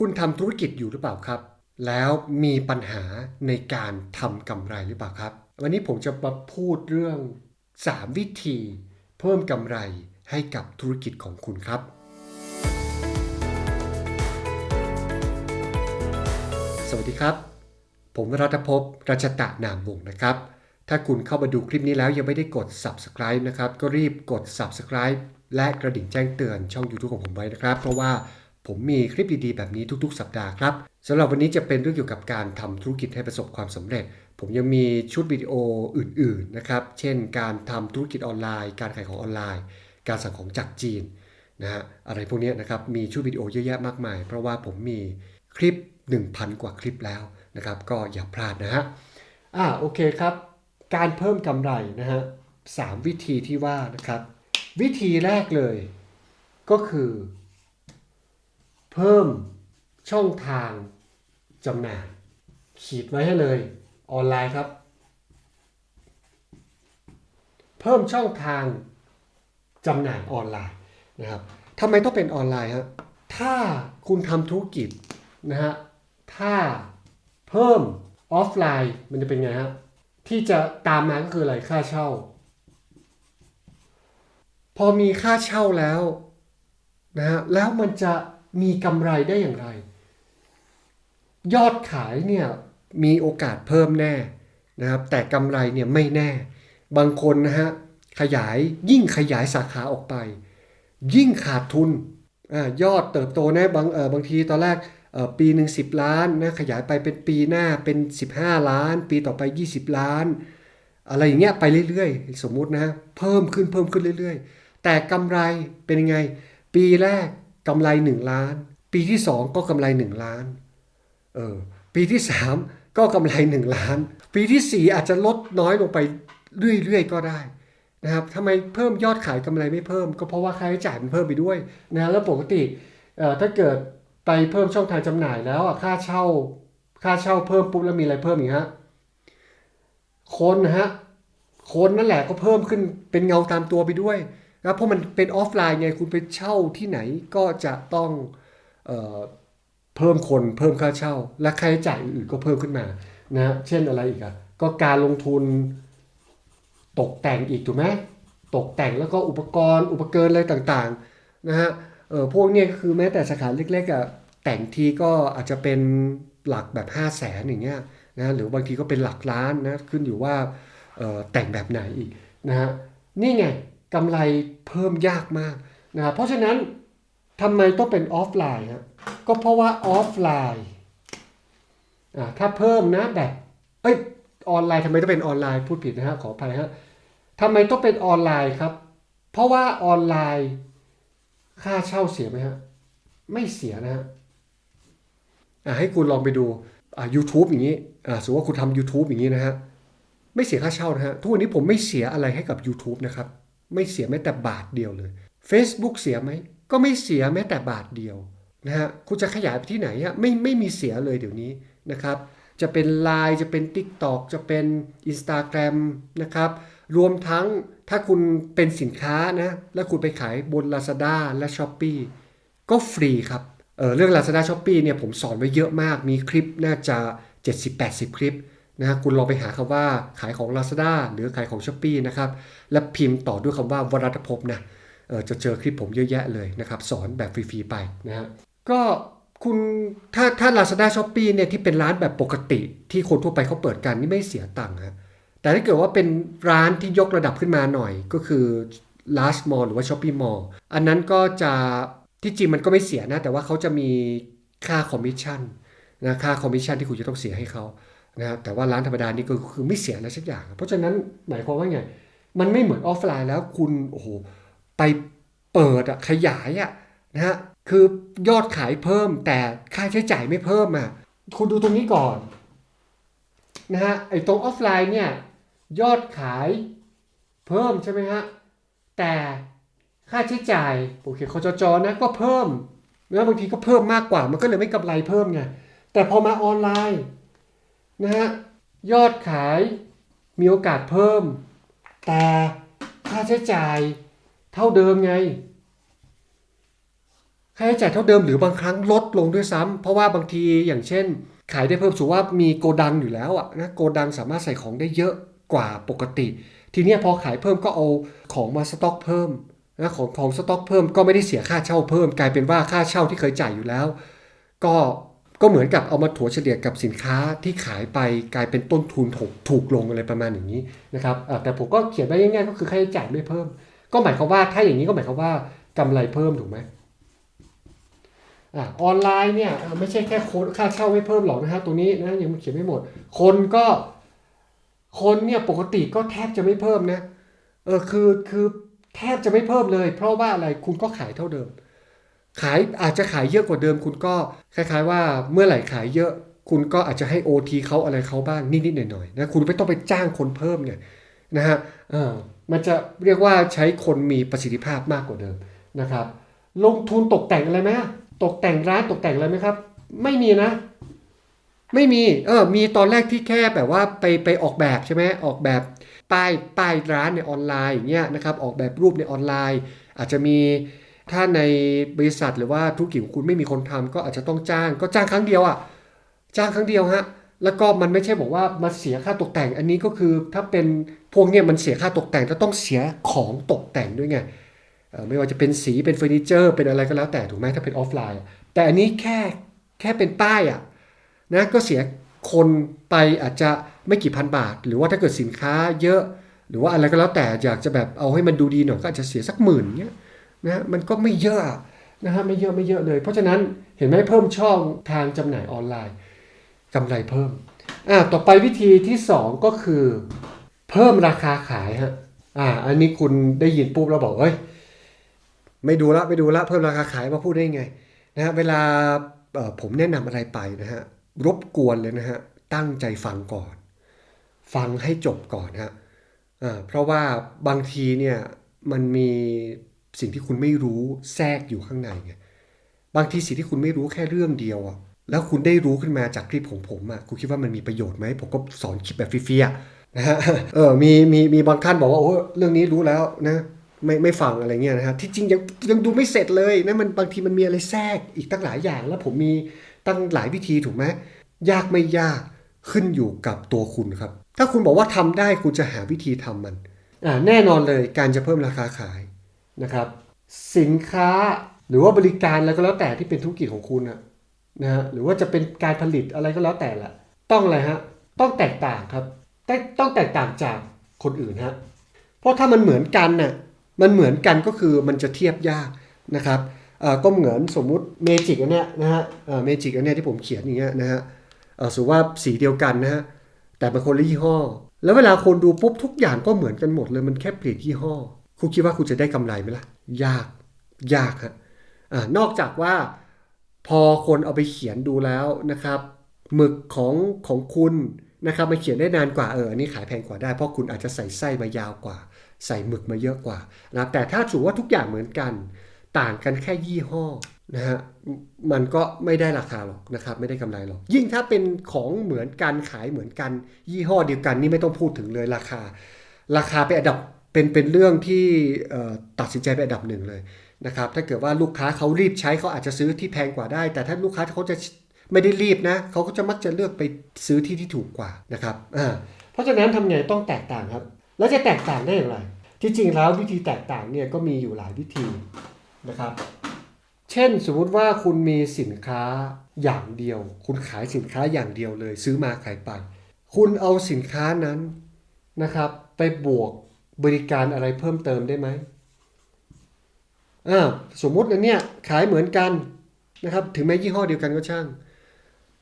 คุณทำธุรกิจอยู่หรือเปล่าครับ แล้วมีปัญหาในการทำกำไรหรือเปล่าครับ วันนี้ผมจะมาพูดเรื่อง 3 วิธี เพิ่มกำไรให้กับธุรกิจของคุณครับสวัสดีครับ ผมรัฐภพรัชตะนามวงนะครับ ถ้าคุณเข้ามาดูคลิปนี้แล้วยังไม่ได้กด subscribe นะครับ ก็รีบกด subscribe และกระดิ่งแจ้งเตือนช่อง YouTube ของผมไว้นะครับ เพราะว่า ผมมีคลิปดีๆ แบบนี้ทุกๆ สัปดาห์ครับสำหรับวันนี้จะเป็นเรื่องเกี่ยวกับการทำธุรกิจให้ประสบความสำเร็จ ผมยังมีชุดวิดีโออื่นๆนะครับ เช่น การทำธุรกิจออนไลน์ การขายของออนไลน์ การสั่งของจากจีนนะฮะอะไรพวกนี้นะครับ มีชุดวิดีโอเยอะแยะมากมาย เพราะว่าผมมีคลิป 1,000 กว่าคลิปแล้วนะครับ ก็อย่าพลาดนะฮะอ่าโอเคครับ การเพิ่มกำไรนะฮะสามวิธีที่ว่านะครับ วิธีแรกเลยก็คือ เพิ่มช่องทางจำหน่าย ขีดไว้ให้เลยออนไลน์ครับ เพิ่มช่องทางจำหน่ายออนไลน์นะครับทำไมต้องเป็นออนไลน์ฮะถ้าคุณทำธุรกิจนะฮะถ้าเพิ่มออฟไลน์มันจะเป็นไงฮะที่จะตามมาก็คืออะไรค่าเช่า พอมีค่าเช่าแล้วนะฮะแล้วมันจะ มีกำไรได้อย่างไร ยอดขายเนี่ยมีโอกาสเพิ่มแน่นะครับ แต่กำไรเนี่ยไม่แน่ บางคนนะฮะขยายยิ่งขยายสาขาออกไป ยิ่งขาดทุนอยอดเติบโตแน่บางเออบางทีตอนแรกปีหนึ่งสิบล้านนะขยายไปเป็นปีหน้าเป็น 15 ล้าน ปีต่อไป 20 ล้าน อะไรอย่างเงี้ยไปเรื่อยๆ สมมุตินะฮะเพิ่มขึ้นเพิ่มขึ้นเรื่อย ๆ แต่กำไรเป็นยังไง ปีแรก กำไร 1 ล้าน ปีที่ 2 ก็กำไร 1 ล้านเออปีที่ 3 ก็กำไร 1 ล้าน ปีทีสี่ 4 อาจจะลดน้อยลงไปเรื่อยๆก็ได้นะครับทำไมเพิ่มยอดขายกำไรไม่เพิ่ม ก็เพราะว่าค่าใช้จ่ายมันเพิ่มไปด้วยนะแล้วปกติถ้าเกิดไปเพิ่มช่องทางจำหน่ายแล้วค่าเช่าค่าเช่าเพิ่มปุ๊บแล้วมีอะไรเพิ่มอีกฮะคนนะฮะคนนั่นแหละก็เพิ่มขึ้นเป็นเงาตามตัวไปด้วย นะเพราะมันเป็นออฟไลน์ไงคุณไปเช่าที่ไหนก็จะต้องเออเพิ่มคนเพิ่มค่าเช่า และค่าใช้จ่ายอื่นๆก็เพิ่มขึ้นมานะฮะเช่นอะไรอีกอะก็การลงทุนตกแต่งอีกถูกไหมตกแต่งแล้วก็อุปกรณ์อุปกรณ์อะไรต่างๆนะฮะเออพวกนี้ก็คือแม้แต่สาขาเล็กๆอะแต่งทีก็อาจจะเป็นหลักแบบ 5 0 0แสนอย่างเงี้ยนะหรือบางทีก็เป็นหลักล้านนะขึ้นอยู่ว่าแต่งแบบไหนอีกนะฮะนี่ไง กำไรเพิ่มยากมากนะครับเพราะฉะนั้นทำไมต้องเป็นออฟไลน์ฮะก็เพราะว่าออฟไลน์อ่าถ้าเพิ่มนะแบบเอ้ยออนไลน์ทำไมต้องเป็นออนไลน์พูดผิดนะฮะขออภัยฮะทำไมต้องเป็นออนไลน์ครับ เพราะว่าออนไลน์ค่าเช่าเสียไหมฮะไม่เสียนะฮะอ่าให้คุณลองไปดูอ่า YouTube อย่างนี้อ่าสมมติว่าคุณทำ YouTube อย่างนี้นะฮะไม่เสียค่าเช่านะฮะทุกวันนี้ผมไม่เสียอะไรให้กับ YouTube นะครับ ไม่เสียแม้แต่บาทเดียวเลย Facebook เสียไหม ก็ไม่เสียแม้แต่บาทเดียวนะฮะคุณจะขยายไปที่ไหนอะไม่ไม่มีเสียเลยเดี๋ยวนี้นะครับจะเป็น Line จะเป็น TikTok จะเป็น Instagram นะครับรวมทั้งถ้าคุณเป็นสินค้านะแล้วคุณไปขายบน Lazada และ Shopee ก็ฟรีครับเออเรื่อง Lazada Shopee เนี่ยผมสอนไว้เยอะมากมีคลิปน่าจะ 70-80 คลิป นะฮะคุณลองไปหาคำว่าขายของ Lazada หรือขายของ s h อ p e e นะครับ แล้วพิมพ์ต่อด้วยคำว่าวรัตภพนะเออจะเจอคลิปผมเยอะแยะเลยนะครับ สอนแบบฟรีๆไปนะฮะก็คุณถ้าถ้า Lazada s h o p e e เนี่ยที่เป็นร้านแบบปกติที่คนทั่วไปเขาเปิดกันนี่ไม่เสียตังค์ฮะแต่ถ้าเกิดว่าเป็นร้านที่ยกระดับขึ้นมาหน่อย ก็คือ Last Mall หรือว่า Shopee Mall อันนั้นก็จะที่จริงมันก็ไม่เสียนะ แต่ว่าเขาจะมีค่าคอมมิชชั่นนะค่าคอมมิชชั่นที่คุณจะต้องเสียให้เขา นะครับแต่ว่าร้านธรรมดานี่ก็คือไม่เสียอะไรสักอย่าง เพราะฉะนั้นหมายความว่าไง มันไม่เหมือนออฟไลน์แล้วคุณโอ้โหไปเปิดอะขยายอะนะฮะคือยอดขายเพิ่มแต่ค่าใช้จ่ายไม่เพิ่มอะคุณดูตรงนี้ก่อนนะฮะไอ้ตรงออฟไลน์เนี่ยยอดขายเพิ่มใช่ไหมฮะแต่ค่าใช้จ่ายโอเคคจจนะก็เพิ่มนะบางทีก็เพิ่มมากกว่ามันก็เลยไม่กำไรเพิ่มไงแต่พอมาออนไลน์ นะฮะยอดขายมีโอกาสเพิ่ม แต่ค่าใช้จ่ายเท่าเดิมไง ค่าใช้จ่ายเท่าเดิมหรือบางครั้งลดลงด้วยซ้ำเพราะว่าบางทีอย่างเช่น ขายได้เพิ่มสูว่ามีโกดังอยู่แล้วอะนะโกดังสามารถใส่ของได้เยอะกว่าปกติ ทีนี้พอขายเพิ่มก็เอาของมาสต็อกเพิ่มนะของของสต็อกเพิ่มก็ไม่ได้เสียค่าเช่าเพิ่ม กลายเป็นว่าค่าเช่าที่เคยจ่ายอยู่แล้ว ก็ ก็เหมือนกับเอามาถัวเฉลี่ยกับสินค้าที่ขายไปกลายเป็นต้นทุนถูกถูกลงอะไรประมาณอย่างนี้นะครับแต่ผมก็เขียนไว้ง่ายๆก็คือค่าใช้จ่ายไม่เพิ่ม ก็หมายความว่าถ้าอย่างนี้ก็หมายความว่ากำไรเพิ่มถูกไหมอ่าออนไลน์เนี่ยไม่ใช่แค่โค้ดค่าเช่าไม่เพิ่มหรอกนะฮะตรงนี้นะยังเขียนไม่หมด คนก็ คนเนี่ยปกติก็แทบจะไม่เพิ่มนะเออคือคือแทบจะไม่เพิ่มเลย เพราะว่าอะไรคุณก็ขายเท่าเดิม ขายอาจจะขายเยอะกว่าเดิม คุณก็คล้าย ๆ ว่าเมื่อไหร่ขายเยอะ คุณก็อาจจะให้ OT เขาอะไรเขาบ้างนิดๆหน่อยๆนะคุณไม่ต้องไปจ้างคนเพิ่มเนี่ยนะฮะมันจะเรียกว่าใช้คนมีประสิทธิภาพมากกว่าเดิมนะครับลงทุนตกแต่งอะไรไหมตกแต่งร้านตกแต่งอะไรไหมครับ ไม่มีนะ ไม่มีเออมีตอนแรกที่แค่แบบว่าไปไปออกแบบใช่ไหมออกแบบป้ายป้ายร้านในออนไลน์อย่างเงี้ยนะครับออกแบบรูปในออนไลน์ อาจจะมี ถ้าในบริษัทหรือว่าธุรกิจของคุณไม่มีคนทำก็อาจจะต้องจ้าง ก็จ้างครั้งเดียวอะ่ะจ้างครั้งเดียวฮะแล้วก็มันไม่ใช่บอกว่ามาเสียค่าตกแต่ง อันนี้ก็คือถ้าเป็นพวกเนี้ยมันเสียค่าตกแต่งแล้วต้องเสียของตกแต่งด้วยไงไม่ว่าจะเป็นสีเป็นเฟอร์นิเจอร์เป็นอะไรก็แล้วแต่ถูกไหมถ้าเป็นออฟไลน์ แต่อันนี้แค่แค่เป็นป้ายอะนะก็เสียคนไปอาจจะไม่กี่พันบาท หรือว่าถ้าเกิดสินค้าเยอะ หรือว่าอะไรก็แล้วแต่อยากจะแบบเอาให้มันดูดีหน่อยก็อาจจะเสียสักหมื่นเนี้ย นะมันก็ไม่เยอะนะฮะไม่เยอะไม่เยอะเลย เพราะฉะนั้นเห็นไหมเพิ่มช่องทางจำหน่ายออนไลน์กำไรเพิ่มอ่าต่อไปวิธีที่สองก็คือ เพิ่มราคาขายฮะอ่าอันนี้คุณได้ยินปุ๊บเราบอกเอ้ยไม่ดูละไม่ดูละเพิ่มราคาขายมาพูดได้ไงนะฮะเวลาผมแนะนำอะไรไปนะฮะรบกวนเลยนะฮะตั้งใจฟังก่อน ฟังให้จบก่อนฮะอ่าเพราะว่าบางทีเนี่ยมันมี สิ่งที่คุณไม่รู้แทรกอยู่ข้างในไงบางทีสิ่งที่คุณไม่รู้แค่เรื่องเดียวอะแล้วคุณได้รู้ขึ้นมาจากคลิปของผมอะคุณคิดว่ามันมีประโยชน์ไหมผมก็สอนคลิปแบบฟรีๆอะนะฮะเออมีมีมีบางท่านบอกว่าโอ้เรื่องนี้รู้แล้วนะไม่ไม่ฟังอะไรเงี้ยนะฮะที่จริงยังยังดูไม่เสร็จเลยนะมันบางทีมันมีอะไรแทรกอีกตั้งหลายอย่าง แล้วผมมีตั้งหลายวิธีถูกไหมยากไม่ยากขึ้นอยู่กับตัวคุณครับ ถ้าคุณบอกว่าทำได้คุณจะหาวิธีทำมันอ่าแน่นอนเลยการจะเพิ่มราคาขาย นะครับสินค้าหรือว่าบริการอะไรก็แล้วแต่ที่เป็นธุรกิจของคุณอะนะฮะหรือว่าจะเป็นการผลิตอะไรก็แล้วแต่ละต้องอะไรฮะต้องแตกต่างครับแต่ต้องแตกต่างจากคนอื่นฮะเพราะถ้ามันเหมือนกันน่ะมันเหมือนกันก็คือมันจะเทียบยากนะครับก็เหมือนสมมุติเมจิกอันเนี้ยนะฮะเมจิกอันเนี้ยที่ผมเขียนอย่างเงี้ยนะฮะเอ่อสมมติว่าสีเดียวกันนะฮะแต่เป็นคนละยี่ห้อ แล้วเวลาคนดูปุ๊บทุกอย่างก็เหมือนกันหมดเลยมันแค่เปลี่ยนยี่ห้อ คุณคิดว่าคุณจะได้กำไรไหมล่ะ ยาก ยากฮะอ่านอกจากว่าพอคนเอาไปเขียนดูแล้วนะครับหมึกของของคุณนะครับมันเขียนได้นานกว่าเอออันนี้ขายแพงกว่าได้ เพราะคุณอาจจะใส่ไส้มายาวกว่า ใส่หมึกมาเยอะกว่านะแต่ถ้าถือว่าทุกอย่างเหมือนกัน ต่างกันแค่ยี่ห้อนะฮะมันก็ไม่ได้ราคาหรอกนะครับ ไม่ได้กำไรหรอก ยิ่งถ้าเป็นของเหมือนกันขายเหมือนกัน ยี่ห้อเดียวกันนี่ไม่ต้องพูดถึงเลยราคา ราคาเป็นอันดับ เป็นเป็นเรื่องที่ตัดสินใจเป็นอันดับหนึ่งเลยนะครับถ้าเกิดว่าลูกค้าเขารีบใช้เขาอาจจะซื้อที่แพงกว่าได้ แต่ถ้าลูกค้าเขาจะไม่ได้รีบนะเขาก็จะมักจะเลือกไปซื้อที่ที่ถูกกว่านะครับเพราะฉะนั้นทำไงต้องแตกต่างครับ แล้วจะแตกต่างได้อย่างไร ที่จริงแล้ววิธีแตกต่างเนี่ยก็มีอยู่หลายวิธีนะครับ เช่นสมมุติว่าคุณมีสินค้าอย่างเดียว คุณขายสินค้าอย่างเดียวเลย ซื้อมาขายไปคุณเอาสินค้านั้นนะครับ ไปบวก บริการอะไรเพิ่มเติมได้ไหมอ่าสมมุติอันเนี้ยขายเหมือนกันนะครับ ถึงแม้ยี่ห้อเดียวกันก็ช่าง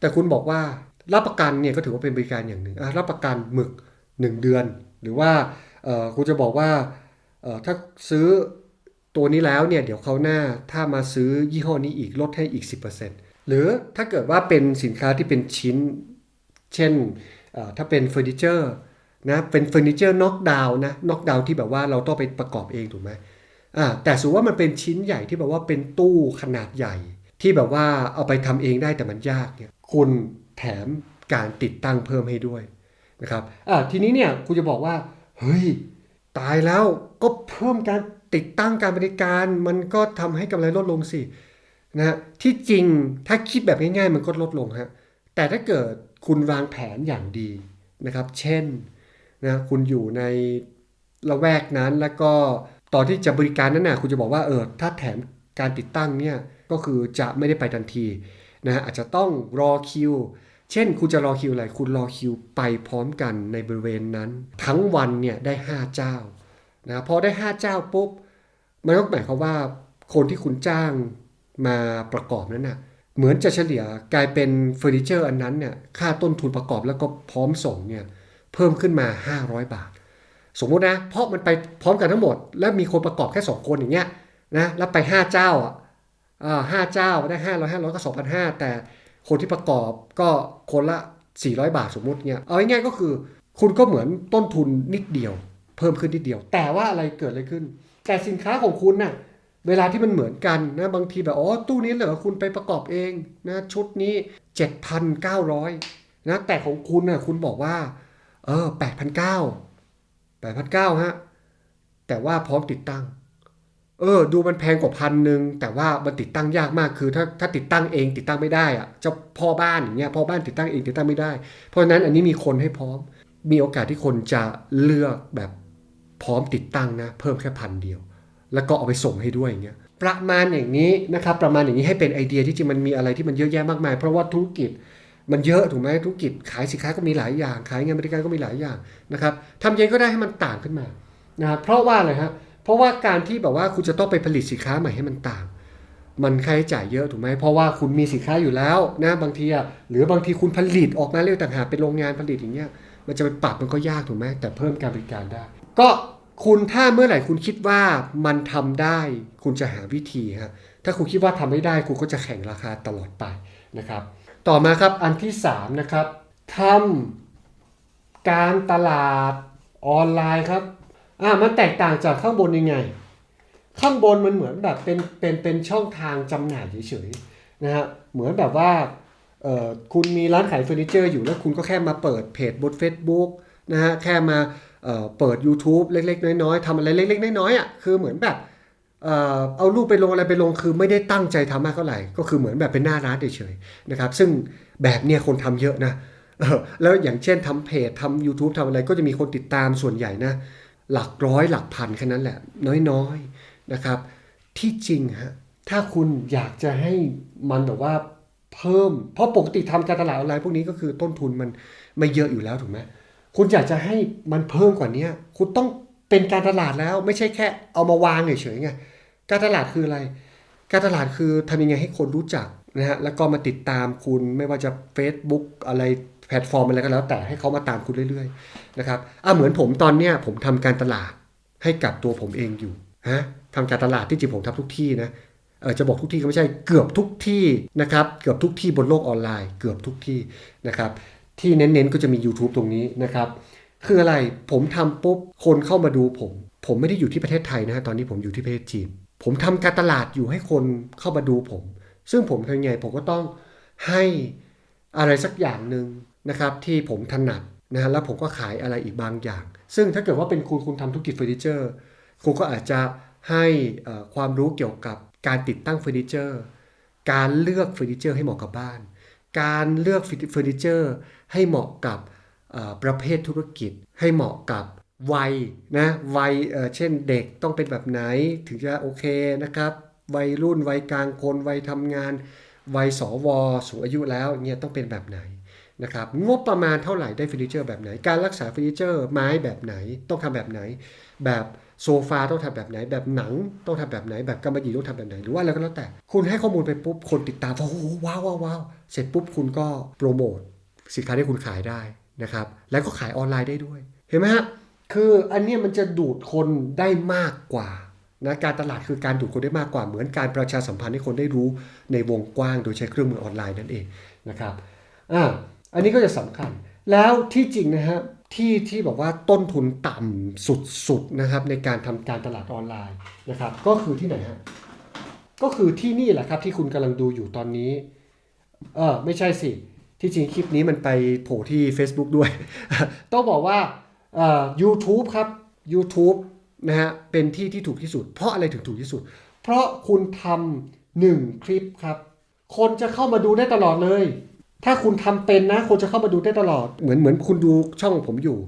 แต่คุณบอกว่ารับประกันเนี่ยก็ถือว่าเป็นบริการอย่างหนึ่งอะรับประกันหมึก 1 เดือน หรือว่าเอ่อคุณจะบอกว่าเอ่อถ้าซื้อตัวนี้แล้วเนี่ยเดี๋ยวเขาหน้าถ้ามาซื้อยี่ห้อนี้อีกลดให้อีก 10%หรือถ้าเกิดว่าเป็นสินค้าที่เป็นชิ้น เช่นเอ่อถ้าเป็นเฟอร์นิเจอร์ นะเป็นเฟอร์นิเจอร์น็อกดาวน์นะน็อกดาวน์ที่แบบว่าเราต้องไปประกอบเองถูกไหมอ่าแต่สมมติว่ามันเป็นชิ้นใหญ่ที่แบบว่าเป็นตู้ขนาดใหญ่ ที่แบบว่าเอาไปทำเองได้แต่มันยากเนี่ยคุณแถมการติดตั้งเพิ่มให้ด้วยนะครับอ่าทีนี้เนี่ยคุณจะบอกว่าเฮ้ยตายแล้วก็เพิ่มการติดตั้งการบริการมันก็ทำให้กำไรลดลงสินะฮะที่จริงถ้าคิดแบบง่ายๆมันก็ลดลงฮะแต่ถ้าเกิดคุณวางแผนอย่างดีนะครับ เช่น นะคุณอยู่ในละแวกนั้นแล้วก็ตอนที่จะบริการนั้นนะคุณจะบอกว่าเออถ้าแถมการติดตั้งเนี่ยก็คือจะไม่ได้ไปทันทีนะฮะอาจจะต้องรอคิว เช่นคุณจะรอคิวอะไรคุณรอคิวไปพร้อมกันในบริเวณนั้น ทั้งวันเนี่ยได้ 5 เจ้านะพอได้ 5 เจ้าปุ๊บมันก็หมายความว่าคนที่คุณจ้างมาประกอบนั้นน่ะเหมือนจะเฉลี่ยกลายเป็นเฟอร์นิเจอร์อันนั้นเนี่ยค่าต้นทุนประกอบแล้วก็พร้อมส่งเนี่ย เพิ่มขึ้นมา 500 บาท สมมุตินะ เพราะมันไปพร้อมกันทั้งหมด แล้วมีคนประกอบแค่ 2 คนอย่างเงี้ยนะแล้วไป 5 เจ้าอะอ่าห้าเจ้าได้500 500ก็2,500แต่คนที่ประกอบก็คนละ 400 บาทสมมุติเนี่ยเอาง่ายๆก็คือ คุณก็เหมือนต้นทุนนิดเดียว เพิ่มขึ้นนิดเดียว แต่ว่าอะไรเกิดอะไรขึ้น แต่สินค้าของคุณน่ะเวลาที่มันเหมือนกันนะบางทีแบบอ๋อตู้นี้เหรอคุณไปประกอบเองนะชุดนี้ 7,900นะแต่ของคุณน่ะคุณบอกว่า เออ8,900 8,900ฮะ แต่ว่าพร้อมติดตั้ง เออ ดูมันแพงกว่าพันหนึ่งแต่ว่ามันติดตั้งยากมากคือถ้าถ้าติดตั้งเองติดตั้งไม่ได้อะเจ้าพ่อบ้านอย่างเงี้ยพ่อบ้านติดตั้งเองติดตั้งไม่ได้ เพราะฉะนั้นอันนี้มีคนให้พร้อม มีโอกาสที่คนจะเลือกแบบพร้อมติดตั้งนะ เพิ่มแค่พันเดียว แล้วก็เอาไปส่งให้ด้วยอย่างเงี้ยประมาณอย่างนี้นะครับประมาณอย่างนี้ให้เป็นไอเดียที่จริงมันมีอะไรที่มันเยอะแยะมากมาย เพราะว่าธุรกิจ มันเยอะถูกไหมธุรกิจขายสินค้าก็มีหลายอย่าง ขายเงานบริการก็มีหลายอย่างนะครับทำยังไงก็ได้ให้มันต่างขึ้นมานะครับเพราะว่าอะไรฮะเพราะว่าการที่แบบว่าคุณจะต้องไปผลิตสินค้าใหม่ให้มันต่าง มันค่าใช้จ่ายเยอะถูกไหมเพราะว่าคุณมีสินค้าอยู่แล้วนะบางทีอะหรือบางทีคุณผลิตออกมาเร็วต่างหากเป็นโรงงานผลิตอย่างเงี้ยมันจะไปปรับมันก็ยากถูกไหมแต่เพิ่มการบริการได้ ก็คุณถ้าเมื่อไหร่คุณคิดว่ามันทำได้ คุณจะหาวิธีฮะถ้าคุณคิดว่าทำไม่ได้คุณก็จะแข่งราคาตลอดไปนะครับ ต่อมาครับอันที่ 3 นะครับทำการตลาดออนไลน์ครับอ่ามันแตกต่างจากข้างบนยังไง ข้างบนมันเหมือนแบบเป็นเป็นเป็นช่องทางจำหน่ายเฉยๆนะฮะเหมือนแบบว่าเอ่อคุณมีร้านขายเฟอร์นิเจอร์อยู่แล้วคุณก็แค่มาเปิดเพจบน Facebook นะฮะแค่มาเอ่อเปิด YouTube เล็กๆ น้อยๆทำอะไรเล็กๆ น้อยๆอะคือเหมือนแบบ เอารูปไปลงอะไรไปลงคือไม่ได้ตั้งใจทำมากเท่าไหร่ ก็คือเหมือนแบบเป็นหน้าร้านเฉยๆนะครับ ซึ่งแบบเนี้ยคนทำเยอะนะแล้วอย่างเช่นทำเพจทำ YouTube ทำอะไรก็จะมีคนติดตามส่วนใหญ่นะ หลักร้อยหลักพันแค่นั้นแหละ น้อยๆนะครับ ที่จริงฮะถ้าคุณอยากจะให้มันแบบว่าเพิ่ม เพราะปกติทำการตลาดออนไลน์พวกนี้ก็คือต้นทุนมันไม่เยอะอยู่แล้วถูกไหมคุณอยากจะให้มันเพิ่มกว่านี้คุณต้องเป็นการตลาดแล้วไม่ใช่แค่เอามาวางเฉยๆไง การตลาดคืออะไร การตลาดคือทำยังไงให้คนรู้จักนะฮะแล้วก็มาติดตามคุณไม่ว่าจะ Facebook อะไรแพลตฟอร์มอะไรก็แล้ว แต่ให้เขามาตามคุณเรื่อยๆนะครับอะเหมือนผมตอนเนี้ยผมทำการตลาดให้กับตัวผมเองอยู่ฮะทำการตลาดที่จริงผมทำทุกที่นะเออจะบอกทุกที่ก็ไม่ใช่เกือบทุกที่นะครับเกือบทุกที่บนโลกออนไลน์ เกือบทุกที่นะครับที่เน้นๆก็จะมี YouTube ตรงนี้นะครับคืออะไรผมทำปุ๊บคนเข้ามาดูผม ผมไม่ได้อยู่ที่ประเทศไทยนะฮะตอนนี้ผมอยู่ที่ประเทศจีน ผมทำการตลาดอยู่ให้คนเข้ามาดูผม ซึ่งผมทำไงผมก็ต้องให้อะไรสักอย่างหนึ่งนะครับที่ผมถนัดนะฮะแล้วผมก็ขายอะไรอีกบางอย่าง ซึ่งถ้าเกิดว่าเป็นคุณคุณทำธุรกิจเฟอร์นิเจอร์ครูก็อาจจะให้ความรู้เกี่ยวกับการติดตั้งเฟอร์นิเจอร์ การเลือกเฟอร์นิเจอร์ให้เหมาะกับบ้าน การเลือกเฟอร์นิเจอร์ให้เหมาะกับประเภทธุรกิจ ให้เหมาะกับ วัยนะวัยเช่นเด็กต้องเป็นแบบไหนถึงจะโอเคนะครับ วัยรุ่นวัยกลางคนวัยทำงาน วัยสวสูงอายุแล้วเนี่ยต้องเป็นแบบไหนนะครับงบประมาณเท่าไหร่ได้เฟอร์นิเจอร์แบบไหน การรักษาเฟอร์นิเจอร์ไม้แบบไหนต้องทำแบบไหน แบบโซฟาต้องทำแบบไหน แบบหนังต้องทำแบบไหน แบบกำมะหยี่ต้องทำแบบไหนหรือว่าอะไรก็แล้วแต่ คุณให้ข้อมูลไปปุ๊บคนติดตามโอ้โหว้าวว้าวว้าวเสร็จปุ๊บคุณก็โปรโมทสินค้าที่คุณขายได้นะครับแล้วก็ขายออนไลน์ได้ด้วย เห็นไหมฮะ คืออันนี้มันจะดูดคนได้มากกว่านะการตลาดคือการดูดคนได้มากกว่า เหมือนการประชาสัมพันธ์ให้คนได้รู้ในวงกว้างโดยใช้เครื่องมือออนไลน์นั่นเองนะครับอ่าอันนี้ก็จะสำคัญ แล้วที่จริงนะฮะที่ที่บอกว่าต้นทุนต่ำสุดๆนะครับในการทำการตลาดออนไลน์นะครับ ก็คือที่ไหนฮะก็คือที่นี่แหละครับที่คุณกำลังดูอยู่ตอนนี้เออไม่ใช่สิที่จริงคลิปนี้มันไปโผล่ที่ Facebook ด้วย ต้องบอกว่า เอ่อ YouTube ครับ YouTube นะฮะเป็นที่ที่ถูกที่สุด เพราะอะไรถึงถูกที่สุด เพราะคุณทำ1คลิปครับ คนจะเข้ามาดูได้ตลอดเลย ถ้าคุณทำเป็นนะ คนจะเข้ามาดูได้ตลอด เหมือนเหมือนคุณดูช่องผมอยู่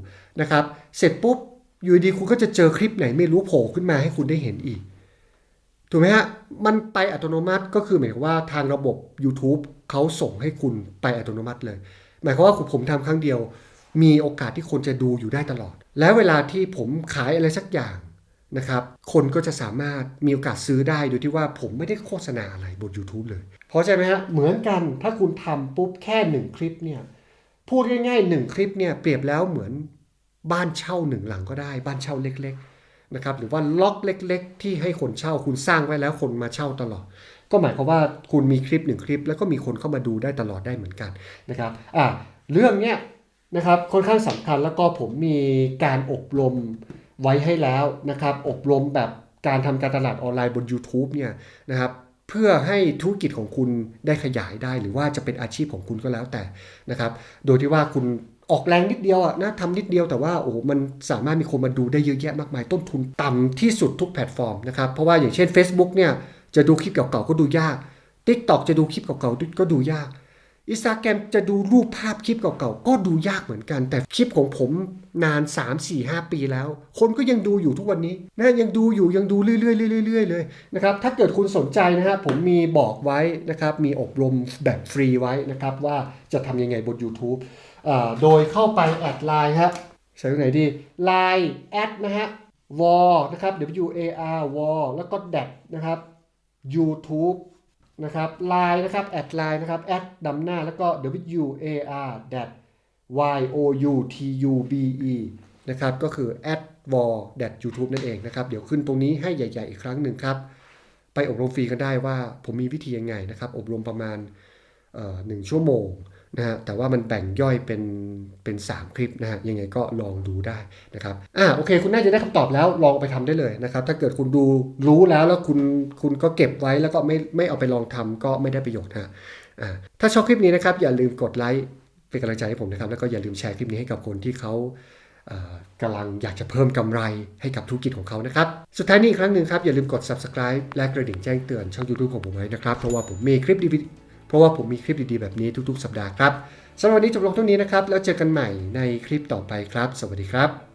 นะครับ เสร็จปุ๊บอยู่ดีๆคุณก็จะเจอคลิปไหนไม่รู้โผล่ขึ้นมาให้คุณได้เห็นอีก ถูกไหมฮะ มันไปอัตโนมัติก็คือหมายความว่าทางระบบ YouTube เขาส่งให้คุณไปอัตโนมัติเลย หมายความว่าผมทำครั้งเดียว มีโอกาสที่คนจะดูอยู่ได้ตลอด แล้วเวลาที่ผมขายอะไรสักอย่างนะครับ คนก็จะสามารถมีโอกาสซื้อได้โดยที่ว่าผมไม่ได้โฆษณาอะไรบน YouTube เลย เพราะใช่ไหมฮะ เหมือนกันถ้าคุณทำปุ๊บแค่หนึ่งคลิปเนี่ย พูดง่ายๆหนึ่งคลิปเนี่ยเปรียบแล้วเหมือนบ้านเช่าหนึ่งหลังก็ได้ บ้านเช่าเล็ก ๆนะครับ หรือว่าล็อกเล็ก ๆ ที่ให้คนเช่าคุณสร้างไว้แล้วคนมาเช่าตลอด ก็หมายความว่าคุณมีคลิปหนึ่งคลิป แล้วก็มีคนเข้ามาดูได้ตลอดได้เหมือนกันนะครับ อะเรื่องเนี้ย นะครับค่อนข้างสำคัญแล้วก็ผมมีการอบรมไว้ให้แล้วนะครับ อบรมแบบการทำการตลาดออนไลน์บน YouTube เนี่ยนะครับเพื่อให้ธุรกิจของคุณได้ขยายได้ หรือว่าจะเป็นอาชีพของคุณก็แล้วแต่นะครับ โดยที่ว่าคุณออกแรงนิดเดียวอะนะทำนิดเดียวแต่ว่าโอ้มันสามารถมีคนมาดูได้เยอะแยะมากมาย ต้นทุนต่ำที่สุดทุกแพลตฟอร์มนะครับ เพราะว่าอย่างเช่น Facebook เนี่ยจะดูคลิปเก่าๆก็ดูยาก TikTok จะดูคลิปเก่าๆก็ดูยาก อินสตาแกรมจะดูรูปภาพคลิปเก่าๆ ก็ดูยากเหมือนกัน แต่คลิปของผมนาน 3 4 5 ปีแล้ว คนก็ยังดูอยู่ทุกวันนี้นะยังดูอยู่ยังดูเรื่อยๆเรื่อยๆเลยนะครับถ้าเกิดคุณสนใจนะฮะผมมีบอกไว้นะครับมีอบรมแบบฟรีไว้นะครับว่าจะทำยังไงบน YouTube อ่าโดยเข้าไปแอดไลน์ฮะใช้ตรงไหนดี Line แอดนะฮะ w a r นะครับ W A R w a r แล้วก็ dat นะครับ YouTube นะครับไลน์นะครับแอดไลน์นะครับแอดดำหน้าแล้วก็ W A R dat Y O U T U B E นะครับก็คือ at w a r dat YouTube นั่นเองนะครับ เดี๋ยวขึ้นตรงนี้ให้ใหญ่ ๆ อีกครั้งหนึ่งครับ ไปอบรมฟรีกันได้ว่าผมมีวิธียังไงนะครับ อบรมประมาณหนึ่งชั่วโมง นะฮะแต่ว่ามันแบ่งย่อยเป็นเป็น 3 คลิปนะฮะยังไงก็ลองดูได้นะครับอ่าโอเค คุณน่าจะได้คำตอบแล้วลองไปทำได้เลยนะครับ ถ้าเกิดคุณดูรู้แล้วแล้วคุณคุณก็เก็บไว้แล้วก็ไม่ไม่เอาไปลองทำก็ไม่ได้ประโยชน์ฮะอ่าถ้าชอบคลิปนี้นะครับ อย่าลืมกดไลค์เป็นกำลังใจให้ผมนะครับ แล้วก็อย่าลืมแชร์คลิปนี้ให้กับคนที่เขาอ่อกำลังอยากจะเพิ่มกำไรให้กับธุรกิจของเขานะครับ สุดท้ายนี้อีกครั้งหนึ่งครับ อย่าลืมกด subscribe และกระดิ่งแจ้งเตือนช่อง YouTube ของผมไว้นะครับ เพราะว่าผมมีคลิปดี เพราะว่าผมมีคลิปดีๆแบบนี้ทุกๆ สัปดาห์ครับสำหรับวันนี้จบลงเท่านี้นะครับ แล้วเจอกันใหม่ในคลิปต่อไปครับ สวัสดีครับ